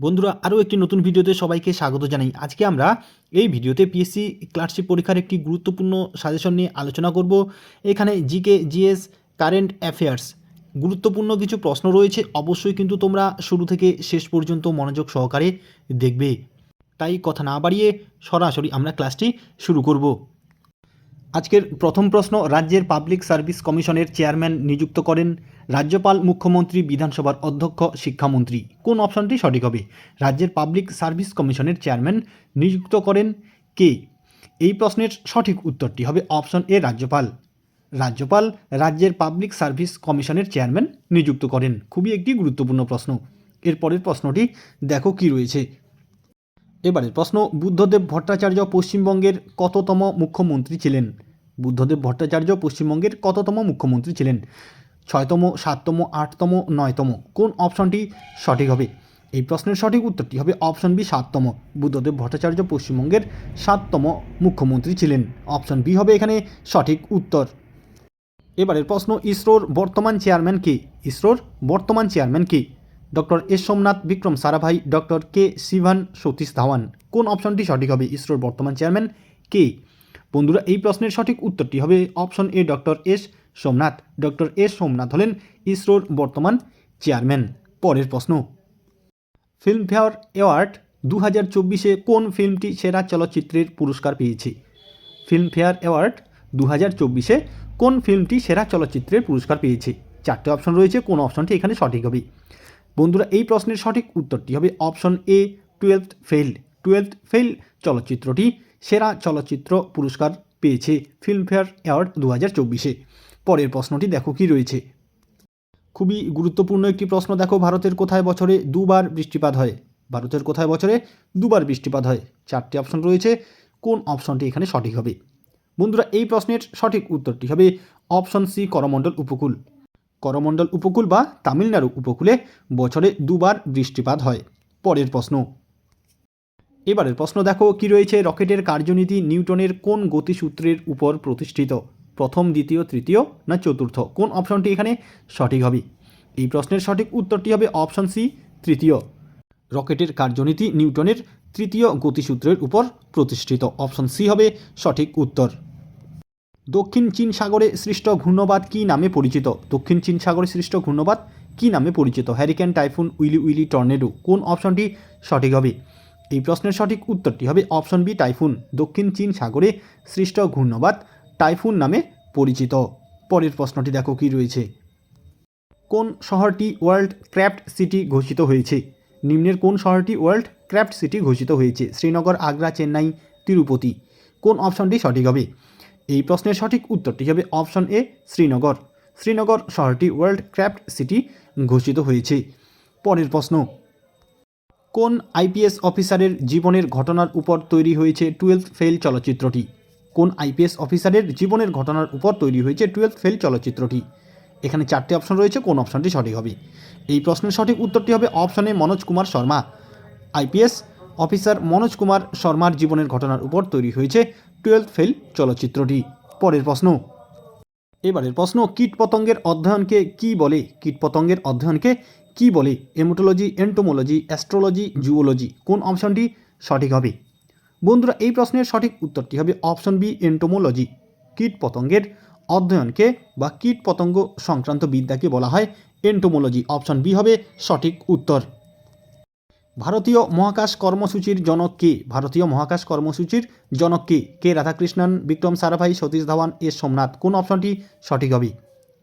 বন্ধুরা, আরও একটি নতুন ভিডিওতে সবাইকে স্বাগত জানাই। আজকে আমরা এই ভিডিওতে পিএসসি ক্লার্কশিপ পরীক্ষার একটি গুরুত্বপূর্ণ সাজেশন নিয়ে আলোচনা করব। এখানে জিকে জিএস কারেন্ট অ্যাফেয়ার্স গুরুত্বপূর্ণ কিছু প্রশ্ন রয়েছে। অবশ্যই কিন্তু তোমরা শুরু থেকে শেষ পর্যন্ত মনোযোগ সহকারে দেখবে। তাই কথা না বাড়িয়ে সরাসরি আমরা ক্লাসটি শুরু করব। আজকের প্রথম প্রশ্ন রাজ্যের পাবলিক সার্ভিস কমিশনের চেয়ারম্যান নিযুক্ত করেন রাজ্যপাল মুখ্যমন্ত্রী, বিধানসভার অধ্যক্ষ, শিক্ষামন্ত্রী। কোন অপশনটি সঠিক হবে? রাজ্যের পাবলিক সার্ভিস কমিশনের চেয়ারম্যান নিযুক্ত করেন কে? এই প্রশ্নের সঠিক উত্তরটি হবে অপশন এ, রাজ্যপাল। রাজ্যপাল রাজ্যের পাবলিক সার্ভিস কমিশনের চেয়ারম্যান নিযুক্ত করেন। খুবই একটি গুরুত্বপূর্ণ প্রশ্ন। এরপরের প্রশ্নটি দেখো কি রয়েছে। এবারের প্রশ্ন, বুদ্ধদেব ভট্টাচার্য পশ্চিমবঙ্গের কততম মুখ্যমন্ত্রী ছিলেন? বুদ্ধদেব ভট্টাচার্য পশ্চিমবঙ্গের কততম মুখ্যমন্ত্রী ছিলেন? ছয়তম, সাততম, আটতম, নয়তম? কোন অপশনটি সঠিক হবে? এই প্রশ্নের সঠিক উত্তরটি হবে অপশন বি, সাততম। বুদ্ধদেব ভট্টাচার্য পশ্চিমবঙ্গের সাততম মুখ্যমন্ত্রী ছিলেন। অপশন বি হবে এখানে সঠিক উত্তর। এবারের প্রশ্ন, ইসরোর বর্তমান চেয়ারম্যান কে? ইসরোর বর্তমান চেয়ারম্যান কে? Doctor S Somnath, Vikram Sarabhai, doctor K Sivan Satish Dhawan. কোন অপশনটি সঠিক হবে? ইসরোর বর্তমান চেয়ারম্যান কে? বন্ধুরা, এই প্রশ্নের সঠিক উত্তরটি হবে option A, doctor S Somnath. Doctor S Somnath হলেন ইসরোর বর্তমান চেয়ারম্যান। পরের প্রশ্ন। ফিল্মফেয়ার অ্যাওয়ার্ড দু হাজার চব্বিশে কোন ফিল্মটি সেরা চলচ্চিত্রের পুরস্কার পেয়েছে? ফিল্মফেয়ার অ্যাওয়ার্ড দু হাজার চব্বিশে কোন ফিল্মটি সেরা চলচ্চিত্রের পুরস্কার পেয়েছে? চারটে অপশন রয়েছে, কোন অপশনটি এখানে সঠিক হবে? বন্ধুরা, এই প্রশ্নের সঠিক উত্তরটি হবে option A twelve fail twelve fail চলচ্চিত্রটি সেরা চলচ্চিত্র পুরস্কার পেয়েছে ফিল্মফেয়ার অ্যাওয়ার্ড দু হাজার চব্বিশে। পরের প্রশ্নটি দেখো কি রয়েছে। খুবই গুরুত্বপূর্ণ একটি প্রশ্ন দেখো, ভারতের কোথায় বছরে দুবার বৃষ্টিপাত হয়? ভারতের কোথায় বছরে দুবার বৃষ্টিপাত হয়? চারটি অপশন রয়েছে, কোন অপশনটি এখানে সঠিক হবে? বন্ধুরা, এই প্রশ্নের সঠিক উত্তরটি হবে অপশন সি, করমণ্ডল উপকূল। করমণ্ডল উপকূল বা তামিলনাড়ু উপকূলে বছরে দুবার বৃষ্টিপাত হয়। পরের প্রশ্ন এবারের প্রশ্ন দেখো, কি রয়েছে? রকেটের কার্যনীতি নিউটনের কোন গতিসূত্রের উপর প্রতিষ্ঠিত? প্রথম, দ্বিতীয়, তৃতীয় না চতুর্থ? কোন অপশনটি এখানে সঠিক হবে? এই প্রশ্নের সঠিক উত্তরটি হবে অপশন সি, তৃতীয়। রকেটের কার্যনীতি নিউটনের তৃতীয় গতিসূত্রের উপর প্রতিষ্ঠিত। অপশন সি হবে সঠিক উত্তর। দক্ষিণ চীন সাগরে সৃষ্ট ঘূর্ণবাদ কী নামে পরিচিত? দক্ষিণ চীন সাগরে সৃষ্ট ঘূর্ণবাদ কী নামে পরিচিত? Hurricane typhoon willy willy tornado কোন অপশনটি সঠিক হবে? এই প্রশ্নের সঠিক উত্তরটি হবে অপশন বি, টাইফুন। দক্ষিণ চীন সাগরে সৃষ্ট ঘূর্ণবাদ টাইফুন নামে পরিচিত। পরের প্রশ্নটি দেখো কি রয়েছে। কোন শহরটি ওয়ার্ল্ড ক্র্যাফট সিটি ঘোষিত হয়েছে? নিম্নের কোন শহরটি ওয়ার্ল্ড ক্র্যাফট সিটি ঘোষিত হয়েছে? শ্রীনগর, আগ্রা, চেন্নাই, তিরুপতি। কোন অপশনটি সঠিক হবে? এই প্রশ্নের সঠিক উত্তরটি হবে অপশন এ, শ্রীনগর। শ্রীনগর শহরটি ওয়ার্ল্ড ক্র্যাফট সিটি ঘোষিত হয়েছে। পরের প্রশ্ন কোন আইপিএস অফিসারের জীবনের ঘটনার উপর তৈরি হয়েছে টুয়েলভ ফেল চলচ্চিত্রটি? কোন আইপিএস অফিসারের জীবনের ঘটনার উপর তৈরি হয়েছে টুয়েলভ ফেল চলচ্চিত্রটি? এখানে চারটি অপশন রয়েছে, কোন অপশনটি সঠিক হবে? এই প্রশ্নের সঠিক উত্তরটি হবে অপশনে মনোজ কুমার শর্মা। আইপিএস অফিসার মনোজ কুমার শর্মার জীবনের ঘটনার উপর তৈরি হয়েছে টুয়েলভ ফেল চলচ্চিত্রটি। পরের প্রশ্ন। এবারের প্রশ্ন, কীটপতঙ্গের অধ্যয়নকে কি বলে? কীটপতঙ্গের অধ্যয়নকে কি বলে? এমোটোলজি এন্টোমোলজি অ্যাস্ট্রোলজি জুওলজি কোন অপশনটি সঠিক হবে? বন্ধুরা, এই প্রশ্নের সঠিক উত্তরটি হবে অপশন বি এন্টোমোলজি কীটপতঙ্গের অধ্যয়নকে বা কীটপতঙ্গ সংক্রান্ত বিদ্যাকে বলা হয় এন্টোমোলজি অপশন বি হবে সঠিক উত্তর। ভারতীয় মহাকাশ কর্মসূচির জনক কে? ভারতীয় মহাকাশ কর্মসূচির জনক কে? কে? রাধাকৃষ্ণন, বিক্রম সারাভাই, সতীশ ধাওয়ান, এস সোমনাথ। কোন অপশনটি সঠিক হবে?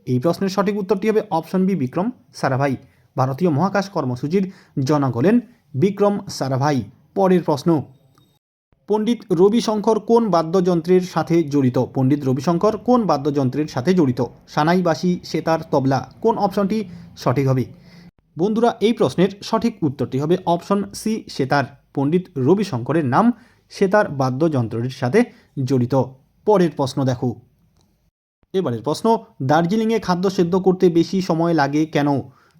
এই প্রশ্নের সঠিক উত্তরটি হবে অপশন বি বিক্রম সারাভাই। ভারতীয় মহাকাশ কর্মসূচির জনক হলেন বিক্রম সারাভাই। পরের প্রশ্ন, পণ্ডিত রবিশঙ্কর কোন বাদ্যযন্ত্রের সাথে জড়িত? পণ্ডিত রবিশঙ্কর কোন বাদ্যযন্ত্রের সাথে জড়িত? সানাইবাসী সেতার তবলা, কোন অপশনটি সঠিক হবে? বন্ধুরা, এই প্রশ্নের সঠিক উত্তরটি হবে অপশন সি, সেতার। পণ্ডিত রবিশঙ্করের নাম সেতার বাদ্যযন্ত্রের সাথে জড়িত। পরের প্রশ্ন দেখো। এবারের প্রশ্ন, দার্জিলিংয়ে খাদ্য সেদ্ধ করতে বেশি সময় লাগে কেন?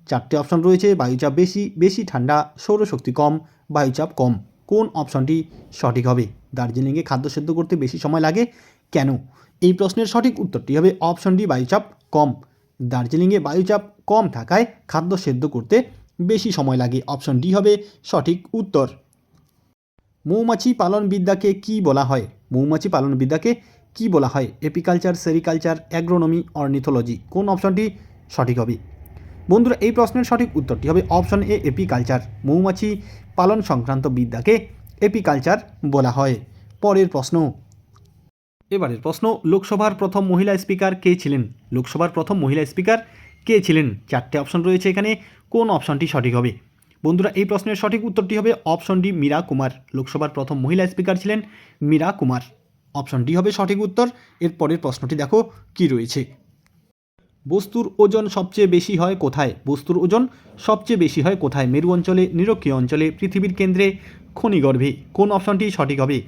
চারটে অপশন রয়েছে, বায়ুচাপ বেশি বেশি ঠান্ডা, সৌরশক্তি কম, বায়ুচাপ কম। কোন অপশনটি সঠিক হবে? দার্জিলিংয়ে খাদ্য সেদ্ধ করতে বেশি সময় লাগে কেন? এই প্রশ্নের সঠিক উত্তরটি হবে অপশন ডি, বায়ুচাপ কম। দার্জিলিংয়ে বায়ুচাপ কম থাকায় খাদ্য সেদ্ধ করতে বেশি সময় লাগে। অপশন ডি হবে সঠিক উত্তর। মৌমাছি পালন বিদ্যাকে কি বলা হয়? মৌমাছি পালন বিদ্যাকে কি বলা হয়? Apiculture, sericulture, agronomy, ornithology. কোন অপশনটি সঠিক হবে? বন্ধুরা, এই প্রশ্নের সঠিক উত্তরটি হবে অপশন এ, এপিকালচার। মৌমাছি পালন সংক্রান্ত বিদ্যাকে এপিকালচার বলা হয়। পরের প্রশ্ন। এবারের প্রশ্ন, লোকসভার প্রথম মহিলা স্পিকার কে ছিলেন? লোকসভার প্রথম মহিলা স্পিকার কে ছিলেন? চারটে অপশন রয়েছে এখানে, কোন অপশনটি সঠিক হবে? বন্ধুরা, এই প্রশ্নের সঠিক উত্তরটি হবে অপশন ডি, মীরা কুমার। লোকসভার প্রথম মহিলা স্পিকার ছিলেন মীরা কুমার। অপশন ডি হবে সঠিক উত্তর। এর পরের প্রশ্নটি দেখো কি রয়েছে। বস্তুর ওজন সবচেয়ে বেশি হয় কোথায়? বস্তুর ওজন সবচেয়ে বেশি হয় কোথায়? মেরু অঞ্চলে, নিরক্ষীয় অঞ্চলে, পৃথিবীর কেন্দ্রে, খনিগর্ভে। কোন অপশনটি সঠিক হবে?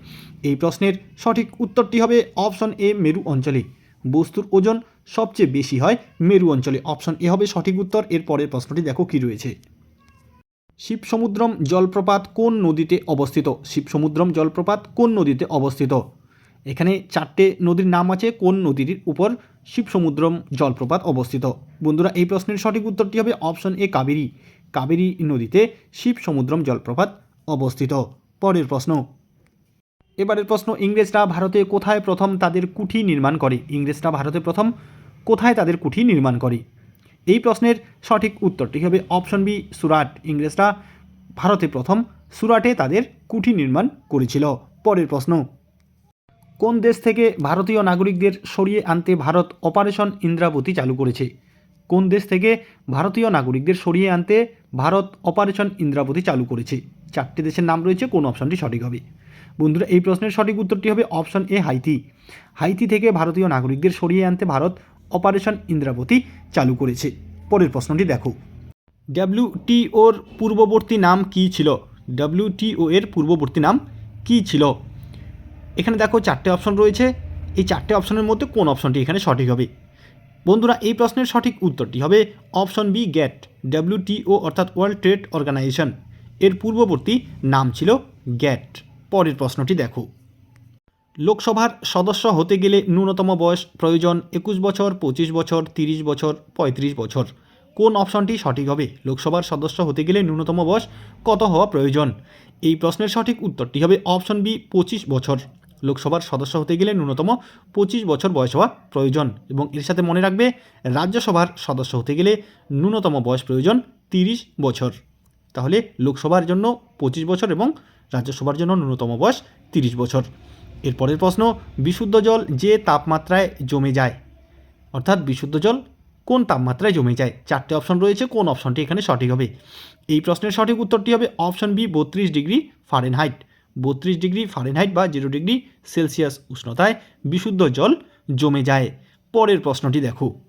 এই প্রশ্নের সঠিক উত্তরটি হবে অপশন এ, মেরু অঞ্চলে। বস্তুর ওজন সবচেয়ে বেশি হয় মেরু অঞ্চলে। অপশন এ হবে সঠিক উত্তর। এর পরের প্রশ্নটি দেখো কি রয়েছে। শিবসমুদ্রম জলপ্রপাত কোন নদীতে অবস্থিত? শিবসমুদ্রম জলপ্রপাত কোন নদীতে অবস্থিত? এখানে চারটে নদীর নাম আছে, কোন নদীর উপর শিবসমুদ্রম জলপ্রপাত অবস্থিত? বন্ধুরা, এই প্রশ্নের সঠিক উত্তরটি হবে অপশন এ, কাবেরী। কাবেরী নদীতে শিবসমুদ্রম জলপ্রপাত অবস্থিত। পরের প্রশ্ন। এবারের প্রশ্ন, ইংরেজরা ভারতে কোথায় প্রথম তাদের কুঠি নির্মাণ করে? ইংরেজরা ভারতে প্রথম কোথায় তাদের কুঠি নির্মাণ করে? এই প্রশ্নের সঠিক উত্তরটি হবে অপশন বি, সুরাট। ইংরেজরা ভারতে প্রথম সুরাটে তাদের কুঠি নির্মাণ করেছিল। পরের প্রশ্ন। কোন দেশ থেকে ভারতীয় নাগরিকদের সরিয়ে আনতে ভারত অপারেশন ইন্দ্রাবতী চালু করেছে? কোন দেশ থেকে ভারতীয় নাগরিকদের সরিয়ে আনতে ভারত অপারেশন ইন্দ্রাবতী চালু করেছে? চারটি দেশের নাম রয়েছে, কোন অপশনটি সঠিক হবে? বন্ধুরা, এই প্রশ্নের সঠিক উত্তরটি হবে অপশন এ, হাইতি। হাইতি থেকে ভারতীয় নাগরিকদের সরিয়ে আনতে ভারত অপারেশন ইন্দ্রাবতী চালু করেছে। পরের প্রশ্নটি দেখো। ডাব্লিউটিওর পূর্ববর্তী নাম কী ছিল? ডাব্লিউটিও এর পূর্ববর্তী নাম কী ছিল? এখানে দেখো চারটে অপশন রয়েছে। এই চারটে অপশনের মধ্যে কোন অপশনটি এখানে সঠিক হবে? বন্ধুরা, এই প্রশ্নের সঠিক উত্তরটি হবে অপশন বি গ্যাট ডাব্লিউটিও অর্থাৎ ওয়ার্ল্ড ট্রেড অর্গানাইজেশন এর পূর্ববর্তী নাম ছিল গ্যাট পরের প্রশ্নটি দেখো। লোকসভার সদস্য হতে গেলে ন্যূনতম বয়স প্রয়োজন একুশ বছর, পঁচিশ বছর, তিরিশ বছর, পঁয়ত্রিশ বছর। কোন অপশনটি সঠিক হবে? লোকসভার সদস্য হতে গেলে ন্যূনতম বয়স কত হওয়া প্রয়োজন? এই প্রশ্নের সঠিক উত্তরটি হবে অপশন বি পঁচিশ বছর। লোকসভার সদস্য হতে গেলে ন্যূনতম পঁচিশ বছর বয়স হওয়া প্রয়োজন এবং এর সাথে মনে রাখবে রাজ্যসভার সদস্য হতে গেলে ন্যূনতম বয়স প্রয়োজন তিরিশ বছর। তাহলে লোকসভার জন্য পঁচিশ বছর এবং রাজ্যসভার জন্য ন্যূনতম বয়স তিরিশ বছর। এরপরের প্রশ্ন, বিশুদ্ধ জল যে তাপমাত্রায় জমে যায়? অর্থাৎ বিশুদ্ধ জল কোন তাপমাত্রায় জমে যায়? চারটে অপশন রয়েছে, কোন অপশনটি এখানে সঠিক হবে? এই প্রশ্নের সঠিক উত্তরটি হবে অপশন বি, বত্রিশ ডিগ্রি ফারেনহাইট। বত্রিশ ডিগ্রি ফারেনহাইট বা জিরো ডিগ্রি সেলসিয়াস উষ্ণতায় বিশুদ্ধ জল জমে যায়। পরের প্রশ্নটি দেখো।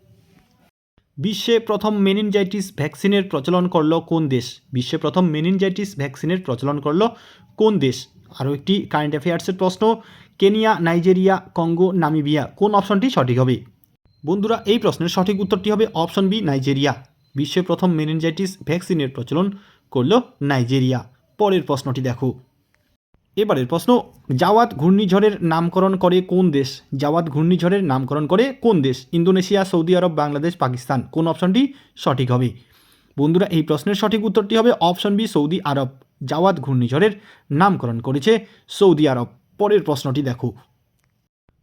বিশ্বে প্রথম মেনিনজাইটিস ভ্যাকসিনের প্রচলন করল কোন দেশ? বিশ্বে প্রথম মেনিনজাইটিস ভ্যাকসিনের প্রচলন করল কোন দেশ? আরও একটি কারেন্ট অ্যাফেয়ার্সের প্রশ্ন, কেনিয়া, নাইজেরিয়া, কঙ্গো, নামিবিয়া, কোন অপশনটি সঠিক হবে? বন্ধুরা, এই প্রশ্নের সঠিক উত্তরটি হবে অপশন বি, নাইজেরিয়া। বিশ্বে প্রথম মেনিনজাইটিস ভ্যাকসিনের প্রচলন করল নাইজেরিয়া। পরের প্রশ্নটি দেখো। এবারের প্রশ্ন, জাওয়াত ঘূর্ণিঝড়ের নামকরণ করে কোন দেশ? জাওয়াত ঘূর্ণিঝড়ের নামকরণ করে কোন দেশ? Indonesia, Saudi Arab, Bangladesh, Pakistan. কোন অপশনটি সঠিক হবে? বন্ধুরা, এই প্রশ্নের সঠিক উত্তরটি হবে option B, Saudi Arab. Jawad ঘূর্ণিঝড়ের নামকরণ করেছে সৌদি আরব। পরের প্রশ্নটি দেখো।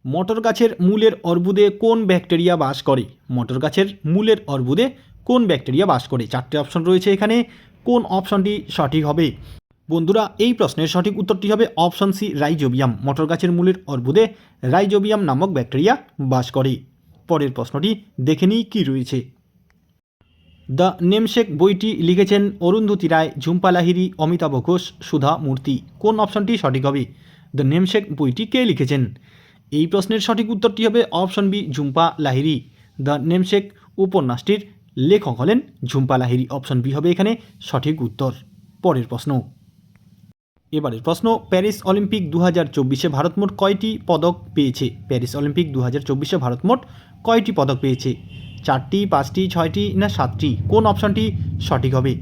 মটর গাছের মূলের অর্বুদে কোন ব্যাকটেরিয়া বাস করে? মটর গাছের মূলের অর্বুদে কোন ব্যাকটেরিয়া বাস করে? চারটে অপশন রয়েছে এখানে। কোন অপশনটি সঠিক হবে? বন্ধুরা, এই প্রশ্নের সঠিক উত্তরটি হবে অপশন সি, রাইজোবিয়াম। মটর গাছের মূলের অর্বুদে রাইজোবিয়াম নামক ব্যাকটেরিয়া বাস করে। পরের প্রশ্নটি দেখে নিই কী রয়েছে। দ্য নেমশেক বইটি লিখেছেন অরুন্ধতী রায়, ঝুম্পা লাহিরি অমিতাভ ঘোষ, সুধা মূর্তি। কোন অপশনটি সঠিক হবে? দ্য নেমশেক বইটি কে লিখেছেন? এই প্রশ্নের সঠিক উত্তরটি হবে option B, Jhumpa Lahiri the Namesake উপন্যাসটির লেখক হলেন ঝুম্পা লাহিরি অপশন বি হবে এখানে সঠিক উত্তর। পরের প্রশ্ন। এবারের প্রশ্ন, প্যারিস অলিম্পিক দু হাজার চব্বিশে ভারত মোট কয়টি পদক পেয়েছে? প্যারিস অলিম্পিক দু হাজার চব্বিশে ভারত মোট কয়টি পদক পেয়েছে? চারটি, পাঁচটি, ছয়টি না সাতটি? কোন অপশনটি সঠিক হবে?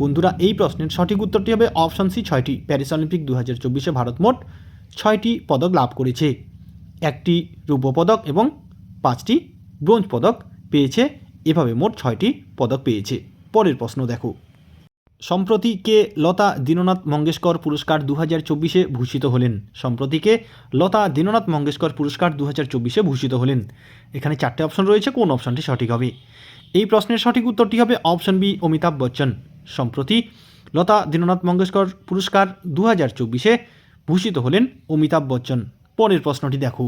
বন্ধুরা, এই প্রশ্নের সঠিক উত্তরটি হবে অপশন সি ছয়টি। প্যারিস অলিম্পিক দু হাজার চব্বিশে ভারত মোট ছয়টি পদক লাভ করেছে। একটি রৌপ্য পদক এবং পাঁচটি ব্রোঞ্জ পদক পেয়েছে। এভাবে মোট ছয়টি পদক পেয়েছে। পরের প্রশ্ন দেখো। সম্প্রতি কে লতা দীননাথ মঙ্গেশকর পুরস্কার দু হাজার চব্বিশে ভূষিত হলেন। সম্প্রতি কে লতা দীননাথ মঙ্গেশকর পুরস্কার দু হাজার চব্বিশে ভূষিত হলেন। এখানে চারটে অপশন রয়েছে, কোন অপশনটি সঠিক হবে? এই প্রশ্নের সঠিক উত্তরটি হবে অপশন বি, অমিতাভ বচ্চন। সম্প্রতি লতা দীননাথ মঙ্গেশকর পুরস্কার দু হাজার চব্বিশে ভূষিত হলেন অমিতাভ বচ্চন। পরের প্রশ্নটি দেখো।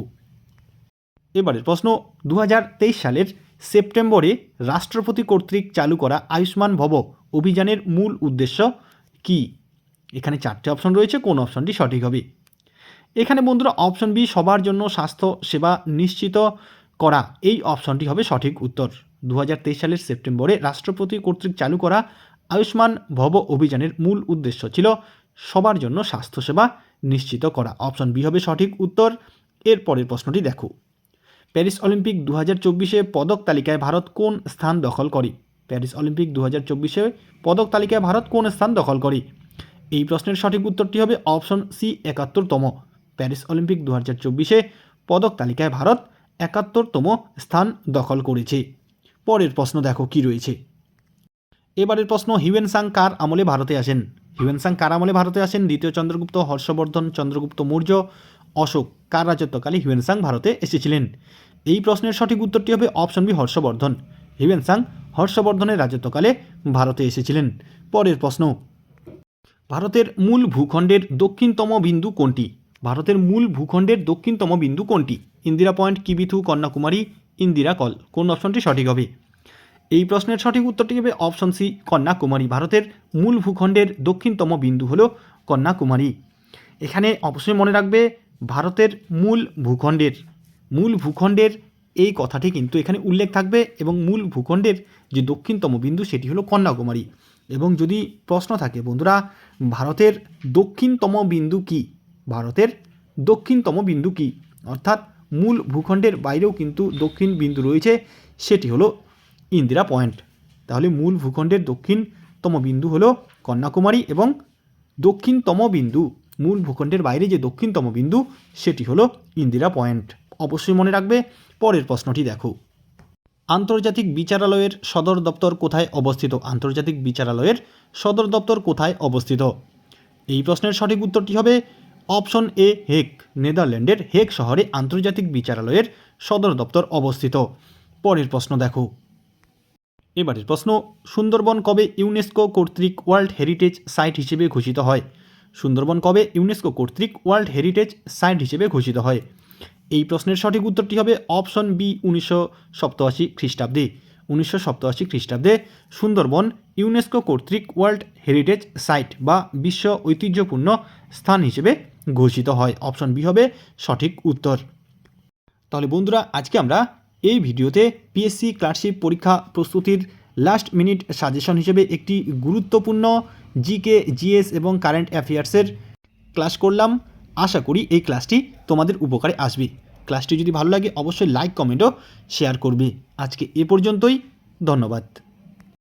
এবারের প্রশ্ন দু হাজার তেইশ সালের সেপ্টেম্বরে রাষ্ট্রপতি কর্তৃক চালু করা আয়ুষ্মান ভব অভিযানের মূল উদ্দেশ্য কি? এখানে চারটে অপশন রয়েছে, কোন অপশনটি সঠিক হবে? এখানে বন্ধুরা, অপশন বি, সবার জন্য স্বাস্থ্য সেবা নিশ্চিত করা। এই অপশনটি হবে সঠিক উত্তর। দু হাজার তেইশ সালের সেপ্টেম্বরে রাষ্ট্রপতি কর্তৃক চালু করা আয়ুষ্মান ভব অভিযানের মূল উদ্দেশ্য ছিল সবার জন্য স্বাস্থ্যসেবা নিশ্চিত করা। অপশন বি হবে সঠিক উত্তর। এর পরের প্রশ্নটি দেখো। প্যারিস অলিম্পিক দু হাজার চব্বিশে পদক তালিকায় ভারত কোন স্থান দখল করে? প্যারিস অলিম্পিক দু হাজার চব্বিশে পদক তালিকায় ভারত কোন স্থান দখল করে? এই প্রশ্নের সঠিক উত্তরটি হবে অপশন সি, একাত্তরতম। প্যারিস অলিম্পিক দু হাজার চব্বিশে পদক তালিকায় ভারত একাত্তরতম স্থান দখল করেছে। পরের প্রশ্ন দেখো কি রয়েছে। এবারের প্রশ্ন হিউয়েন সাং কার আমলে ভারতে আসেন? হিউয়েন সাং কার আমলে ভারতে আসেন? দ্বিতীয় চন্দ্রগুপ্ত, হর্ষবর্ধন চন্দ্রগুপ্ত মৌর্য অশোক, কার রাজত্বকালে হিউয়েন সাং ভারতে এসেছিলেন? এই প্রশ্নের সঠিক উত্তরটি হবে option B, Harshavardhana. Hiuen Tsang হর্ষবর্ধনের রাজত্বকালে ভারতে এসেছিলেন। পরের প্রশ্ন। ভারতের মূল ভূখণ্ডের দক্ষিণতম বিন্দু কোনটি? ভারতের মূল ভূখণ্ডের দক্ষিণতম বিন্দু কোনটি? Indira point Kibithu Kanyakumari, Indira col. কোন অপশনটি সঠিক হবে? এই প্রশ্নের সঠিক উত্তরটি হবে অপশন সি, কন্যাকুমারী। ভারতের মূল ভূখণ্ডের দক্ষিণতম বিন্দু হল কন্যাকুমারী। এখানে অবশ্যই মনে রাখবে ভারতের মূল ভূখণ্ডের মূল ভূখণ্ডের এই কথাটি কিন্তু এখানে উল্লেখ থাকবে এবং মূল ভূখণ্ডের যে দক্ষিণতম বিন্দু সেটি হলো কন্যাকুমারী। এবং যদি প্রশ্ন থাকে, বন্ধুরা, ভারতের দক্ষিণতম বিন্দু কি? ভারতের দক্ষিণতম বিন্দু কি? অর্থাৎ মূল ভূখণ্ডের বাইরেও কিন্তু দক্ষিণ বিন্দু রয়েছে, সেটি হলো ইন্দিরা পয়েন্ট। তাহলে মূল ভূখণ্ডের দক্ষিণতম বিন্দু হলো কন্যাকুমারী এবং দক্ষিণতম বিন্দু মূল ভূখণ্ডের বাইরে যে দক্ষিণতম বিন্দু, সেটি হলো ইন্দিরা পয়েন্ট। অবশ্যই মনে রাখবে, পরের প্রশ্নটি দেখো। আন্তর্জাতিক বিচারালয়ের সদর দপ্তর কোথায় অবস্থিত? আন্তর্জাতিক বিচারালয়ের সদর দপ্তর কোথায় অবস্থিত? এই প্রশ্নের সঠিক উত্তরটি হবে অপশন এ হেক নেদারল্যান্ডের হেক শহরে আন্তর্জাতিক বিচারালয়ের সদর দপ্তর অবস্থিত। পরের প্রশ্ন দেখো। এবারের প্রশ্ন, সুন্দরবন কবে ইউনেস্কো কর্তৃক ওয়ার্ল্ড হেরিটেজ সাইট হিসেবে ঘোষিত হয়? সুন্দরবন কবে ইউনেস্কো কর্তৃক ওয়ার্ল্ড হেরিটেজ সাইট হিসেবে ঘোষিত হয়? এই প্রশ্নের সঠিক উত্তরটি হবে অপশন বি, উনিশশো সপ্তআশি খ্রিস্টাব্দে। উনিশশো সপ্তআশি খ্রিস্টাব্দে সুন্দরবন ইউনেস্কো কর্তৃক ওয়ার্ল্ড হেরিটেজ সাইট বা বিশ্ব ঐতিহ্যপূর্ণ স্থান হিসেবে ঘোষিত হয়। অপশন বি হবে সঠিক উত্তর। তাহলে বন্ধুরা, আজকে আমরা এই ভিডিওতে পিএসসি ক্লার্কশিপ পরীক্ষা প্রস্তুতির লাস্ট মিনিট সাজেশন হিসেবে একটি গুরুত্বপূর্ণ জিকে, জিএস এবং কারেন্ট অ্যাফেয়ার্সের ক্লাস করলাম। আশা করি এই ক্লাসটি তোমাদের উপকারে আসবে। ক্লাসটি যদি ভালো লাগে, অবশ্যই লাইক কমেন্টও শেয়ার করবে। আজকে এ পর্যন্তই। ধন্যবাদ।